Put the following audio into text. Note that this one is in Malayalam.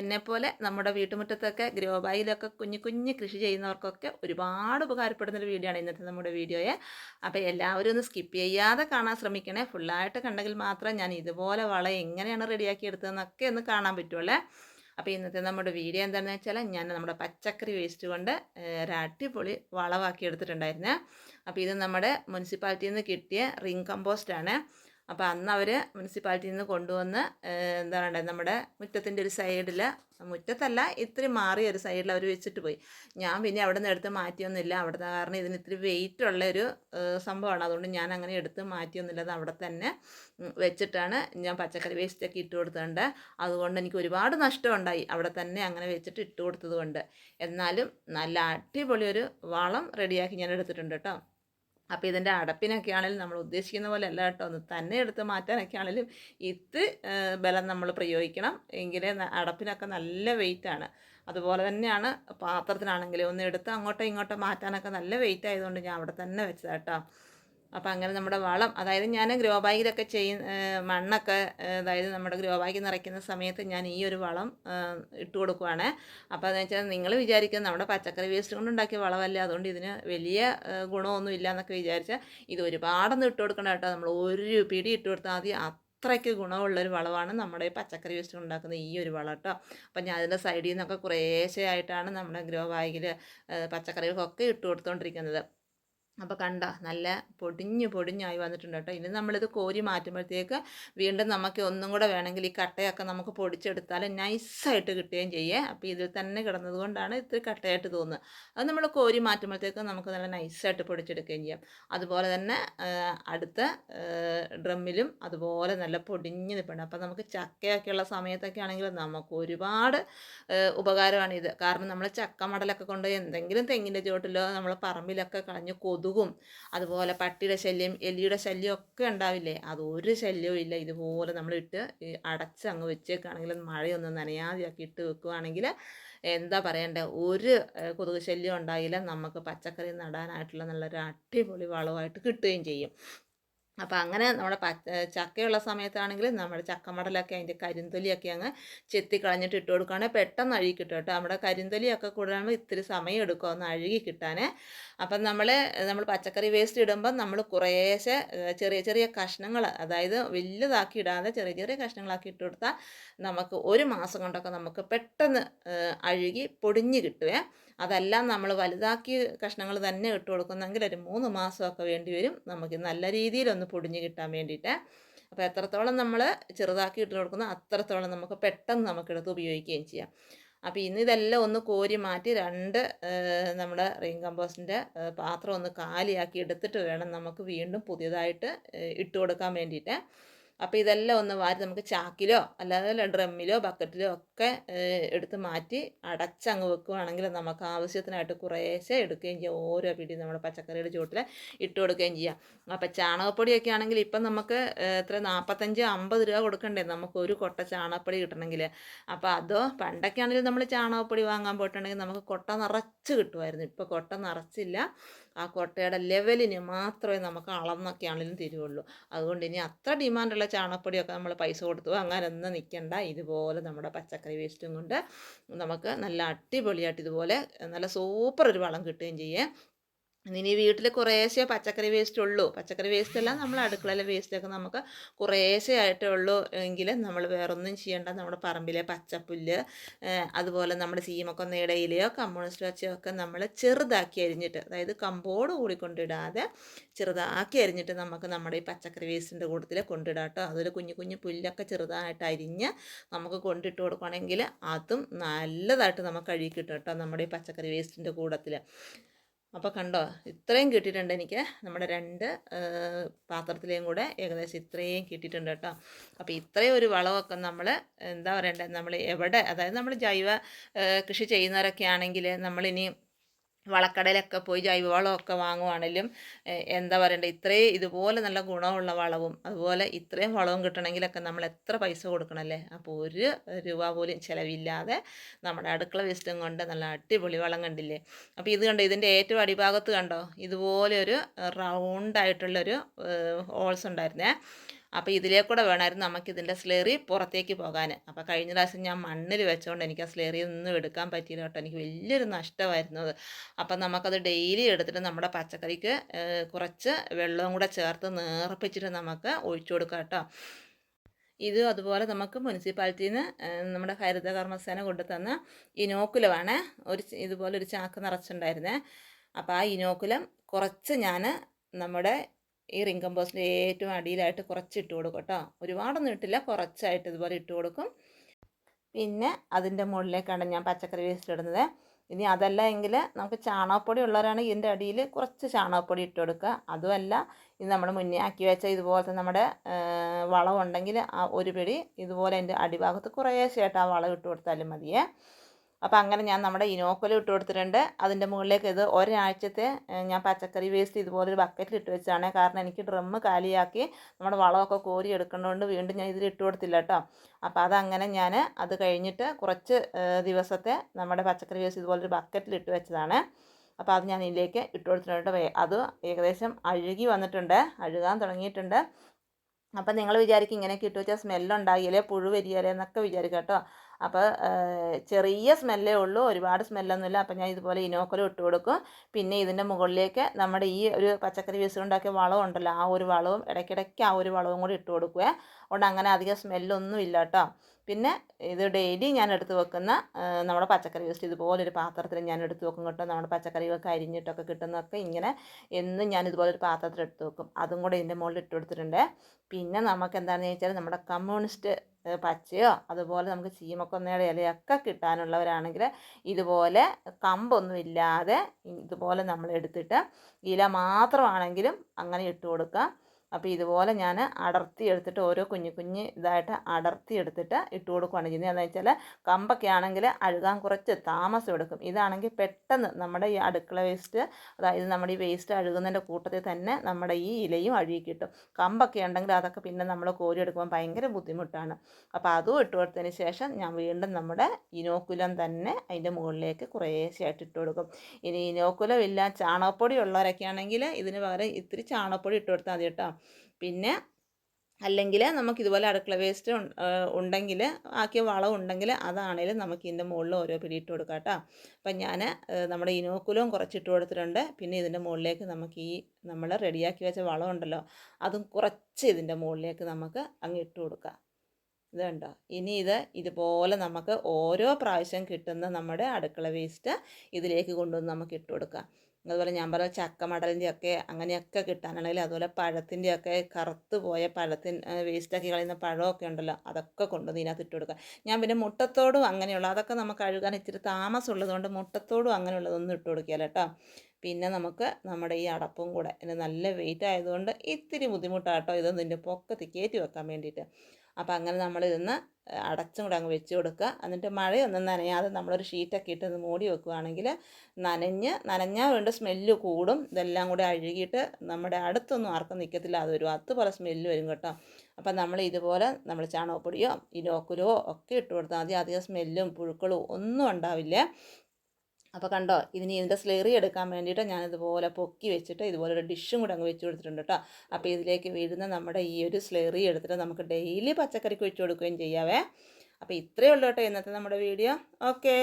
എന്നെപ്പോലെ നമ്മുടെ വീട്ടുമുറ്റത്തൊക്കെ ഗ്രോ ബാഗിലൊക്കെ കുഞ്ഞു കുഞ്ഞു കൃഷി ചെയ്യുന്നവർക്കൊക്കെ ഒരുപാട് ഉപകാരപ്പെടുന്നൊരു വീഡിയോ ആണ് ഇന്നത്തെ നമ്മുടെ വീഡിയോയെ. അപ്പോൾ എല്ലാവരും ഒന്ന് സ്കിപ്പ് ചെയ്യാതെ കാണാൻ ശ്രമിക്കണേ. ഫുള്ളായിട്ട് കണ്ടെങ്കിൽ മാത്രം ഞാൻ ഇതുപോലെ വളം എങ്ങനെയാണ് റെഡിയാക്കി എടുത്തതെന്നൊക്കെ ഒന്ന് കാണാൻ പറ്റുള്ളേ. അപ്പോൾ ഇന്നത്തെ നമ്മുടെ വീഡിയോ എന്താണെന്ന് വെച്ചാൽ ഞാൻ നമ്മുടെ പച്ചക്കറി വേസ്റ്റ് കൊണ്ട് ഒരു വളമാക്കി എടുത്തിട്ടുണ്ടായിരുന്നേ. അപ്പോൾ ഇത് നമ്മുടെ മുനിസിപ്പാലിറ്റിയിൽ നിന്ന് കിട്ടിയ റിംഗ് കമ്പോസ്റ്റാണ് അപ്പോൾ അന്ന് അവർ മുനിസിപ്പാലിറ്റിയിൽ നിന്ന് കൊണ്ടുവന്ന് എന്താ പറയുക നമ്മുടെ മുറ്റത്തിന്റെ ഒരു സൈഡിൽ മുറ്റത്തല്ല ഇത്തിരി മാറിയ ഒരു സൈഡിൽ അവർ വെച്ചിട്ട് പോയി. ഞാൻ പിന്നെ അവിടെ നിന്ന് എടുത്ത് മാറ്റിയൊന്നുമില്ല. അവിടുത്തെ കാരണം ഇതിന് ഇത്തിരി വെയിറ്റ് ഉള്ള ഒരു സംഭവമാണ്. അതുകൊണ്ട് ഞാൻ അങ്ങനെ എടുത്ത് മാറ്റിയൊന്നുമില്ല. അത് അവിടെ തന്നെ വെച്ചിട്ടാണ് ഞാൻ പച്ചക്കറി വേസ്റ്റൊക്കെ ഇട്ട് കൊടുത്തത് അതുകൊണ്ട് എനിക്ക് ഒരുപാട് നഷ്ടമുണ്ടായി. അവിടെ തന്നെ അങ്ങനെ വെച്ചിട്ട് ഇട്ട് കൊടുത്തത് കൊണ്ട്. എന്നാലും നല്ല അടിപൊളി ഒരു വളം റെഡിയാക്കി ഞാൻ എടുത്തിട്ടുണ്ട് കേട്ടോ. അപ്പോൾ ഇതിന്റെ അടപ്പിനൊക്കെ ആണെങ്കിലും നമ്മൾ ഉദ്ദേശിക്കുന്ന പോലെ അല്ല കേട്ടോ. ഒന്ന് തന്നെ എടുത്ത് മാറ്റാനൊക്കെ ആണെങ്കിലും ഇത് ബലം നമ്മൾ പ്രയോഗിക്കണം. എങ്കിലേ അടപ്പിനൊക്കെ നല്ല വെയിറ്റാണ് അതുപോലെ തന്നെയാണ് പാത്രത്തിനാണെങ്കിലും ഒന്ന് എടുത്ത് അങ്ങോട്ടോ ഇങ്ങോട്ടോ മാറ്റാനൊക്കെ നല്ല വെയിറ്റ് ആയതുകൊണ്ട് ഞാൻ അവിടെ തന്നെ വെച്ചതാട്ടോ അപ്പോൾ അങ്ങനെ നമ്മുടെ വളം അതായത് ഞാൻ ഗ്രോ ബാഗിലൊക്കെ ചെയ്യുന്ന മണ്ണൊക്കെ അതായത് നമ്മുടെ ഗ്രോ ബാഗിൽ നിറയ്ക്കുന്ന സമയത്ത് ഞാൻ ഈ ഒരു വളം ഇട്ട് കൊടുക്കുവാണ്. അപ്പോൾ അതെന്ന് വെച്ചാൽ നിങ്ങൾ വിചാരിക്കുന്നത് നമ്മുടെ പച്ചക്കറി വേസ്റ്റ് കൊണ്ട് ഉണ്ടാക്കിയ വളമല്ല അതുകൊണ്ട് ഇതിന് വലിയ ഗുണമൊന്നും ഇല്ല എന്നൊക്കെ വിചാരിച്ചാൽ ഇത് ഒരുപാടൊന്നും ഇട്ട് കൊടുക്കണം കേട്ടോ. നമ്മൾ ഒരു പിടി ഇട്ട് കൊടുത്താൽ മതി. അത്രയ്ക്ക് ഗുണമുള്ളൊരു വളമാണ് നമ്മുടെ പച്ചക്കറി വേസ്റ്റ് ഉണ്ടാക്കുന്ന ഈ ഒരു വളം കേട്ടോ. അപ്പം ഞാൻ അതിന്റെ സൈഡിൽ നിന്നൊക്കെ കുറേശ്ശെ ആയിട്ടാണ് നമ്മുടെ ഗ്രോ ബാഗിൽ പച്ചക്കറികൾക്കൊക്കെ ഇട്ട് കൊടുത്തുകൊണ്ടിരിക്കുന്നത് അപ്പോൾ കണ്ട നല്ല പൊടിഞ്ഞ് പൊടിഞ്ഞായി വന്നിട്ടുണ്ട് കേട്ടോ. ഇനി നമ്മളിത് കോരി മാറ്റുമ്പോഴത്തേക്ക് വീണ്ടും നമുക്ക് ഒന്നും കൂടെ വേണമെങ്കിൽ ഈ കട്ടയൊക്കെ നമുക്ക് പൊടിച്ചെടുത്താൽ നൈസായിട്ട് കിട്ടുകയും ചെയ്യേ. അപ്പോൾ ഇതിൽ തന്നെ കിടന്നത് കൊണ്ടാണ് ഇത്തിരി കട്ടയായിട്ട് തോന്നുന്നത്. അത് നമ്മൾ കോരി മാറ്റുമ്പോഴത്തേക്ക് നമുക്ക് നല്ല നൈസായിട്ട് പൊടിച്ചെടുക്കുകയും ചെയ്യാം. അതുപോലെ തന്നെ അടുത്ത ഡ്രമ്മിലും അതുപോലെ നല്ല പൊടിഞ്ഞ് നിൽപ്പുണ്ട്. അപ്പോൾ നമുക്ക് ചക്കയൊക്കെ ഉള്ള സമയത്തൊക്കെ ആണെങ്കിൽ നമുക്ക് ഒരുപാട് ഉപകാരമാണ് ഇത്. കാരണം നമ്മൾ ചക്ക മടലൊക്കെ കൊണ്ട് എന്തെങ്കിലും തെങ്ങിന്റെ ചുവട്ടിലോ നമ്മളെ പറമ്പിലൊക്കെ കളഞ്ഞ് കൊതുകും അതുപോലെ പട്ടിയുടെ ശല്യം എലിയുടെ ശല്യം ഒക്കെ ഉണ്ടാവില്ലേ? അത് ഒരു ശല്യവും ഇല്ല. ഇതുപോലെ നമ്മളിട്ട് അടച്ച് അങ്ങ് വെച്ചേക്കാണെങ്കിൽ മഴയൊന്നും നനയാതെയൊക്കെ ഇട്ട് വെക്കുകയാണെങ്കിൽ എന്താ പറയണ്ടേ? ഒരു കൊതുക് ശല്യം ഉണ്ടായില്ല. നമുക്ക് പച്ചക്കറി നടാനായിട്ടുള്ള നല്ലൊരു അടിപൊളി വളമായിട്ട് കിട്ടുകയും ചെയ്യും. അപ്പോൾ അങ്ങനെ നമ്മുടെ ചക്കയുള്ള സമയത്താണെങ്കിൽ നമ്മുടെ ചക്കമടലൊക്കെ അതിന്റെ കരിന്തൊലിയൊക്കെ അങ്ങ് ചെത്തി കളഞ്ഞിട്ട് ഇട്ട് കൊടുക്കുകയാണെങ്കിൽ പെട്ടെന്ന് അഴുകി കിട്ടും കേട്ടോ. നമ്മുടെ കരിന്തൊലിയൊക്കെ കൂടുതലാകുമ്പോൾ ഇത്തിരി സമയം എടുക്കും ഒന്ന് അഴുകി കിട്ടാൻ അപ്പം നമ്മൾ നമ്മൾ പച്ചക്കറി വേസ്റ്റ് ഇടുമ്പം നമ്മൾ കുറേശ്ശെ ചെറിയ ചെറിയ കഷ്ണങ്ങൾ അതായത് വലുതാക്കി ഇടാതെ ചെറിയ ചെറിയ കഷ്ണങ്ങളാക്കി ഇട്ട് കൊടുത്താൽ നമുക്ക് ഒരു മാസം കൊണ്ടൊക്കെ നമുക്ക് പെട്ടെന്ന് അഴുകി പൊടിഞ്ഞ് കിട്ടുവേ. അതെല്ലാം നമ്മൾ വലുതാക്കി കഷ്ണങ്ങൾ തന്നെ ഇട്ട് കൊടുക്കുന്നെങ്കിൽ ഒരു മൂന്ന് മാസമൊക്കെ വേണ്ടി വരും. നമുക്ക് നല്ല രീതിയിലൊന്ന് പൊടിഞ്ഞ് കിട്ടാൻ വേണ്ടിയിട്ട്. അപ്പോൾ എത്രത്തോളം നമ്മൾ ചെറുതാക്കി ഇട്ട് കൊടുക്കുന്നോ അത്രത്തോളം നമുക്ക് പെട്ടെന്ന് നമുക്കെടുത്ത് ഉപയോഗിക്കുകയും ചെയ്യാം. അപ്പോൾ ഇന്ന് ഇതെല്ലാം ഒന്ന് കോരി മാറ്റി രണ്ട് നമ്മുടെ റെയിൻ കമ്പോസ്റ്റിന്റെ പാത്രം ഒന്ന് കാലിയാക്കി എടുത്തിട്ട് വേണം നമുക്ക് വീണ്ടും പുതിയതായിട്ട് ഇട്ട് കൊടുക്കാൻ വേണ്ടിയിട്ട്. അപ്പോൾ ഇതെല്ലാം ഒന്ന് വാരി നമുക്ക് ചാക്കിലോ അല്ലാതെ ഡ്രമ്മിലോ ബക്കറ്റിലോ ഒക്കെ എടുത്ത് മാറ്റി അടച്ചങ്ങ് വെക്കുകയാണെങ്കിൽ നമുക്ക് ആവശ്യത്തിനായിട്ട് കുറേശ്ശെ എടുക്കുകയും ചെയ്യാം. ഓരോ പിടി നമ്മുടെ പച്ചക്കറിയുടെ ചുവട്ടിൽ ഇട്ട് കൊടുക്കുകയും ചെയ്യാം. അപ്പോൾ ചാണകപ്പൊടിയൊക്കെ ആണെങ്കിൽ ഇപ്പം നമുക്ക് എത്ര നാൽപ്പത്തഞ്ച് അമ്പത് രൂപ കൊടുക്കണ്ടേ നമുക്ക് ഒരു കൊട്ട ചാണകപ്പൊടി കിട്ടണമെങ്കിൽ. അപ്പോൾ അതോ പണ്ടൊക്കെ ആണെങ്കിൽ നമ്മൾ ചാണകപ്പൊടി വാങ്ങാൻ പോയിട്ടുണ്ടെങ്കിൽ നമുക്ക് കൊട്ട നിറച്ച് കിട്ടുമായിരുന്നു. ഇപ്പോൾ കൊട്ട നിറച്ചില്ല. ആ കൊട്ടയുടെ ലെവലിന് മാത്രമേ നമുക്ക് അളന്നൊക്കെ ആണെങ്കിലും തരുള്ളൂ. അതുകൊണ്ട് ഇനി അത്ര ഡിമാൻഡുള്ള ചാണകപ്പൊടിയൊക്കെ നമ്മൾ പൈസ കൊടുത്തു. അങ്ങനെയൊന്നും നിൽക്കണ്ട ഇതുപോലെ നമ്മുടെ പച്ചക്കറി വേസ്റ്റും കൊണ്ട് നമുക്ക് നല്ല അടിപൊളിയായിട്ട് ഇതുപോലെ നല്ല സൂപ്പർ ഒരു വളം കിട്ടുകയും ചെയ്യേ. ഇനി വീട്ടിൽ കുറേശ്ശെ പച്ചക്കറി വേസ്റ്റ് ഉള്ളൂ. പച്ചക്കറി വേസ്റ്റ് എല്ലാം നമ്മൾ അടുക്കളയിലെ വേസ്റ്റൊക്കെ നമുക്ക് കുറേശ്ശെ ആയിട്ടേ ഉള്ളൂ എങ്കിൽ നമ്മൾ വേറൊന്നും ചെയ്യേണ്ട. നമ്മുടെ പറമ്പിലെ പച്ചപ്പുല്ല് അതുപോലെ നമ്മുടെ ചീമക്കൊന്നയുടെ ഇലയോ കമ്മ്യൂണിസ്റ്റ് വച്ചയോ ഒക്കെ നമ്മൾ ചെറുതാക്കി അരിഞ്ഞിട്ട് അതായത് കമ്പോട് കൂടി കൊണ്ടിടാതെ ചെറുതാക്കി അരിഞ്ഞിട്ട് നമുക്ക് നമ്മുടെ ഈ പച്ചക്കറി വേസ്റ്റിന്റെ കൂട്ടത്തിൽ കൊണ്ടിടാം കേട്ടോ അതൊരു കുഞ്ഞു കുഞ്ഞു പുല്ലൊക്കെ ചെറുതായിട്ട് അരിഞ്ഞ് നമുക്ക് കൊണ്ടിട്ട് കൊടുക്കുകയാണെങ്കിൽ അതും നല്ലതായിട്ട് നമുക്ക് കഴുകി കിട്ടും നമ്മുടെ ഈ പച്ചക്കറി വേസ്റ്റിന്റെ കൂട്ടത്തിൽ അപ്പോൾ കണ്ടോ ഇത്രയും കിട്ടിയിട്ടുണ്ട് എനിക്ക്. നമ്മുടെ രണ്ട് പാത്രത്തിലേയും കൂടെ ഏകദേശം ഇത്രയും കിട്ടിയിട്ടുണ്ട് കേട്ടോ. അപ്പോൾ ഇത്രയും ഒരു വളമൊക്കെ നമ്മൾ എന്താ പറയണ്ടേ നമ്മൾ എവിടെ അതായത് നമ്മൾ ജൈവ കൃഷി ചെയ്യുന്നവരൊക്കെ ആണെങ്കിൽ നമ്മളിനി വളക്കടയിലൊക്കെ പോയി ജൈവവളമൊക്കെ വാങ്ങുവാണെങ്കിലും എന്താ പറയണ്ടേ ഇത്രയും ഇതുപോലെ നല്ല ഗുണമുള്ള വളവും അതുപോലെ ഇത്രയും വളവും കിട്ടണമെങ്കിലൊക്കെ നമ്മൾ എത്ര പൈസ കൊടുക്കണമല്ലേ അപ്പോൾ ഒരു രൂപ പോലും ചിലവില്ലാതെ നമ്മുടെ അടുക്കള വേസ്റ്റും കൊണ്ട് നല്ല അടിപൊളി വളം കണ്ടില്ലേ? അപ്പോൾ ഇത് കണ്ടോ ഇതിന്റെ ഏറ്റവും അടിഭാഗത്ത് കണ്ടോ ഇതുപോലെ ഒരു റൗണ്ട് ആയിട്ടുള്ളൊരു ഹോൾസ് ഉണ്ടായിരുന്നേ. അപ്പോൾ ഇതിലേ കൂടെ വേണമായിരുന്നു നമുക്കിതിന്റെ സ്ലേറി പുറത്തേക്ക് പോകാൻ. അപ്പോൾ കഴിഞ്ഞ പ്രാവശ്യം ഞാൻ മണ്ണിൽ വെച്ചുകൊണ്ട് എനിക്ക് ആ സ്ലേറി ഒന്നും എടുക്കാൻ പറ്റിയില്ല കേട്ടോ. എനിക്ക് വലിയൊരു നഷ്ടമായിരുന്നു അത്. അപ്പം നമുക്കത് ഡെയിലി എടുത്തിട്ട് നമ്മുടെ പച്ചക്കറിക്ക് കുറച്ച് വെള്ളവും കൂടെ ചേർത്ത് നേർപ്പിച്ചിട്ട് നമുക്ക് ഒഴിച്ചു കൊടുക്കാം കേട്ടോ. ഇത് അതുപോലെ നമുക്ക് മുനിസിപ്പാലിറ്റിയിൽ നിന്ന് നമ്മുടെ ഹരിത കർമ്മസേന കൊണ്ടുതന്ന ഇനോക്കുലമാണ്. ഒരു ഇതുപോലെ ഒരു ചാക്ക് നിറച്ചിട്ടുണ്ടായിരുന്നേ. അപ്പോൾ ആ ഇനോക്കുലം കുറച്ച് ഞാൻ നമ്മുടെ ഈ റിംഗ് കമ്പോസ്റ്റിന്റെ ഏറ്റവും അടിയിലായിട്ട് കുറച്ച് ഇട്ട് കൊടുക്കും കേട്ടോ. ഒരുപാടൊന്നും ഇട്ടില്ല കുറച്ചായിട്ട് ഇതുപോലെ ഇട്ട് കൊടുക്കും. പിന്നെ അതിന്റെ മുകളിലേക്കാണ് ഞാൻ പച്ചക്കറി വേസ്റ്റ് ഇടുന്നത്. ഇനി അതല്ല എങ്കിൽ നമുക്ക് ചാണകപ്പൊടി ഉള്ളവരാണെങ്കിൽ ഇതിന്റെ അടിയിൽ കുറച്ച് ചാണകപ്പൊടി ഇട്ട് കൊടുക്കുക. അതുമല്ല ഇത് നമ്മൾ മുന്നേ ആക്കി വെച്ച ഇതുപോലത്തെ നമ്മുടെ വളമുണ്ടെങ്കിൽ ആ ഒരു പിടി ഇതുപോലെ അതിന്റെ അടിഭാഗത്ത് കുറേശ്ശായിട്ട് ആ വളം ഇട്ട് കൊടുത്താലും മതിയേ. അപ്പോൾ അങ്ങനെ ഞാൻ നമ്മുടെ ഇനോക്കലും ഇട്ട് കൊടുത്തിട്ടുണ്ട്. അതിന്റെ മുകളിലേക്ക് ഇത് ഒരാഴ്ചത്തെ ഞാൻ പച്ചക്കറി വേസ്റ്റ് ഇതുപോലെ ഒരു ബക്കറ്റിൽ ഇട്ട് വെച്ചാണ്. കാരണം എനിക്ക് ഡ്രമ്മ് കാലിയാക്കി നമ്മുടെ വളമൊക്കെ കോരി എടുക്കുന്നതുകൊണ്ട് വീണ്ടും ഞാൻ ഇതിൽ ഇട്ട് കൊടുത്തില്ല കേട്ടോ അപ്പോൾ അതങ്ങനെ ഞാൻ അത് കഴിഞ്ഞിട്ട് കുറച്ച് ദിവസത്തെ നമ്മുടെ പച്ചക്കറി വേസ്റ്റ് ഇതുപോലെ ഒരു ബക്കറ്റിൽ ഇട്ട് വെച്ചതാണ്. അപ്പോൾ അത് ഞാൻ ഇതിലേക്ക് ഇട്ട് കൊടുത്തിട്ടുണ്ട് അത് ഏകദേശം അഴുകി വന്നിട്ടുണ്ട്. അഴുകാൻ തുടങ്ങിയിട്ടുണ്ട്. അപ്പം നിങ്ങൾ വിചാരിക്കും ഇങ്ങനെയൊക്കെ ഇട്ട് വെച്ചാൽ സ്മെല്ലുണ്ടാകില്ലേ പുഴു വരികയില്ലേ എന്നൊക്കെ വിചാരിക്കാം കേട്ടോ അപ്പോൾ ചെറിയ സ്മെല്ലേ ഉള്ളൂ. ഒരുപാട് സ്മെല്ലൊന്നുമില്ല. അപ്പോൾ ഞാൻ ഇതുപോലെ ഇനോക്കലും ഇട്ട് കൊടുക്കും. പിന്നെ ഇതിന്റെ മുകളിലേക്ക് നമ്മുടെ ഈ ഒരു പച്ചക്കറി വേസ്റ്റ് ഉണ്ടാക്കിയ വളം ഉണ്ടല്ലോ ആ ഒരു വളവും ഇടയ്ക്കിടയ്ക്ക് ആ ഒരു വളവും കൂടി ഇട്ട് കൊടുക്കുക അതുകൊണ്ട് അങ്ങനെ അധികം സ്മെല്ലൊന്നും ഇല്ല കേട്ടോ. പിന്നെ ഇത് ഡെയിലി ഞാൻ എടുത്ത് വെക്കുന്ന നമ്മുടെ പച്ചക്കറി വേസ്റ്റ് ഇതുപോലൊരു പാത്രത്തിൽ ഞാൻ എടുത്ത് വെക്കും കേട്ടോ. നമ്മുടെ പച്ചക്കറികളൊക്കെ അരിഞ്ഞിട്ടൊക്കെ കിട്ടുന്നതൊക്കെ ഇങ്ങനെ എന്നും ഞാൻ ഇതുപോലെ ഒരു പാത്രത്തിൽ എടുത്ത് വെക്കും. അതും കൂടെ ഇതിന്റെ മുകളിൽ ഇട്ട് കൊടുത്തിട്ടുണ്ട്. പിന്നെ നമുക്ക് എന്താണെന്ന് ചോദിച്ചാൽ നമ്മുടെ കമ്മ്യൂണിസ്റ്റ് പച്ചയോ അതുപോലെ നമുക്ക് ചീമക്കൊന്നയുടെ ഇലയൊക്കെ കിട്ടാനുള്ളവരാണെങ്കിൽ ഇതുപോലെ കമ്പൊന്നും ഇല്ലാതെ ഇതുപോലെ നമ്മൾ എടുത്തിട്ട് ഇല മാത്രമാണെങ്കിലും അങ്ങനെ ഇട്ട് കൊടുക്കുക അപ്പോൾ ഇതുപോലെ ഞാൻ അടർത്തി എടുത്തിട്ട് ഓരോ കുഞ്ഞു കുഞ്ഞ് ഇതായിട്ട് അടർത്തി എടുത്തിട്ട് ഇട്ട് കൊടുക്കുകയാണ് ചെയ്യുന്നത്. എന്ന് വെച്ചാൽ കമ്പൊക്കെ ആണെങ്കിൽ അഴുകാൻ കുറച്ച് താമസം എടുക്കും. ഇതാണെങ്കിൽ പെട്ടെന്ന് നമ്മുടെ ഈ അടുക്കള വേസ്റ്റ് അതായത് നമ്മുടെ ഈ വേസ്റ്റ് അഴുകുന്നതിന്റെ കൂട്ടത്തിൽ തന്നെ നമ്മുടെ ഈ ഇലയും അഴുകി കിട്ടും. കമ്പൊക്കെ ഉണ്ടെങ്കിൽ അതൊക്കെ പിന്നെ നമ്മൾ കോരി എടുക്കുമ്പോൾ ഭയങ്കര ബുദ്ധിമുട്ടാണ്. അപ്പോൾ അതും ഇട്ട് കൊടുത്തതിന് ശേഷം ഞാൻ വീണ്ടും നമ്മുടെ ഇനോക്കുലം തന്നെ അതിന്റെ മുകളിലേക്ക് കുറേശ്ശെയായിട്ട് ഇട്ട് കൊടുക്കും. ഇനി ഇനോക്കുലം ഇല്ല ചാണകപ്പൊടി ഉള്ളവരൊക്കെ ആണെങ്കിൽ ഇതിന് പകരം ഇത്തിരി ചാണകപ്പൊടി ഇട്ട് കൊടുത്താൽ മതി കേട്ടോ. പിന്നെ അല്ലെങ്കിൽ നമുക്ക് ഇതുപോലെ അടുക്കള വേസ്റ്റ് ഉണ്ടെങ്കിൽ ആക്കിയ വളം ഉണ്ടെങ്കിൽ അതാണേലും നമുക്ക് ഇതിന്റെ മുകളിൽ ഓരോ പിടി ഇട്ട് കൊടുക്കാം കേട്ടോ. അപ്പം ഞാൻ നമ്മുടെ ഇനോക്കുലവും കുറച്ചിട്ട് കൊടുത്തിട്ടുണ്ട്. പിന്നെ ഇതിന്റെ മുകളിലേക്ക് നമുക്ക് ഈ നമ്മൾ റെഡിയാക്കി വെച്ച വളം ഉണ്ടല്ലോ അതും കുറച്ച് ഇതിന്റെ മുകളിലേക്ക് നമുക്ക് അങ്ങ് ഇട്ട് കൊടുക്കാം. ഇത് കണ്ടോ? ഇനി ഇത് ഇതുപോലെ നമുക്ക് ഓരോ പ്രാവശ്യം കിട്ടുന്ന നമ്മുടെ അടുക്കള വേസ്റ്റ് ഇതിലേക്ക് കൊണ്ടുവന്ന് നമുക്ക് ഇട്ട് കൊടുക്കാം. അതുപോലെ ഞാൻ പറഞ്ഞ ചക്ക മടലിന്റെ ഒക്കെ അങ്ങനെയൊക്കെ കിട്ടാനാണെങ്കിൽ അതുപോലെ പഴത്തിന്റെ ഒക്കെ കറുത്ത് പോയ പഴത്തിൻ വേസ്റ്റാക്കി കളയുന്ന പഴമൊക്കെ ഉണ്ടല്ലോ അതൊക്കെ കൊണ്ടുവന്ന് ഇതിനകത്ത് ഇട്ട് കൊടുക്കുക. ഞാൻ പിന്നെ മുട്ടത്തോടും അങ്ങനെയുള്ള അതൊക്കെ നമുക്ക് കഴുകാൻ ഇച്ചിരി താമസമുള്ളതുകൊണ്ട് മുട്ടത്തോടും അങ്ങനെയുള്ളതൊന്നും ഇട്ട് കൊടുക്കില്ല കേട്ടോ. പിന്നെ നമുക്ക് നമ്മുടെ ഈ അടപ്പും കൂടെ ഇതിന് നല്ല വെയിറ്റ് ആയതുകൊണ്ട് ഇത്തിരി ബുദ്ധിമുട്ടാണ് കേട്ടോ ഇതൊന്നും ഇതിന്റെ പൊക്കത്ത് കയറ്റി വെക്കാൻ വേണ്ടിയിട്ട്. അപ്പോൾ അങ്ങനെ നമ്മൾ ഇതൊന്ന് അടച്ചും കൂടെ അങ്ങ് വെച്ച് കൊടുക്കുക. എന്നിട്ട് മഴയൊന്നും നനയാതെ നമ്മളൊരു ഷീറ്റൊക്കെ ഇട്ട് ഒന്ന് മൂടി വെക്കുകയാണെങ്കിൽ നനഞ്ഞ് നനഞ്ഞാൽ വേണ്ട സ്മെല്ല് കൂടും. ഇതെല്ലാം കൂടെ അഴുകിയിട്ട് നമ്മുടെ അടുത്തൊന്നും ആർക്കും നിൽക്കത്തില്ല. അത് വരും അതുപോലെ സ്മെല്ല് വരും കേട്ടോ. അപ്പം നമ്മൾ ഇതുപോലെ നമ്മൾ ചാണകപ്പൊടിയോ ഇനോക്കുലോ ഒക്കെ ഇട്ട് കൊടുത്താൽ മതി. അധികം സ്മെല്ലും പുഴുക്കളും ഒന്നും ഉണ്ടാവില്ല. അപ്പോൾ കണ്ടോ ഇതിന് ഇതിന്റെ സ്ലെറി എടുക്കാൻ വേണ്ടിയിട്ട് ഞാൻ ഇതുപോലെ പൊക്കി വെച്ചിട്ട് ഇതുപോലെ ഒരു ഡിഷും കൂടെ അങ്ങ് വെച്ച് കൊടുത്തിട്ടുണ്ട് കേട്ടോ അപ്പോൾ ഇതിലേക്ക് വീഴുന്ന നമ്മുടെ ഈ ഒരു സ്ലെറി എടുത്തിട്ട് നമുക്ക് ഡെയിലി പച്ചക്കറിക്ക് വെച്ച് കൊടുക്കുകയും ചെയ്യാവേ. അപ്പോൾ ഇത്രയേ ഉള്ളൂ കേട്ടോ ഇന്നത്തെ നമ്മുടെ വീഡിയോ ഓക്കേ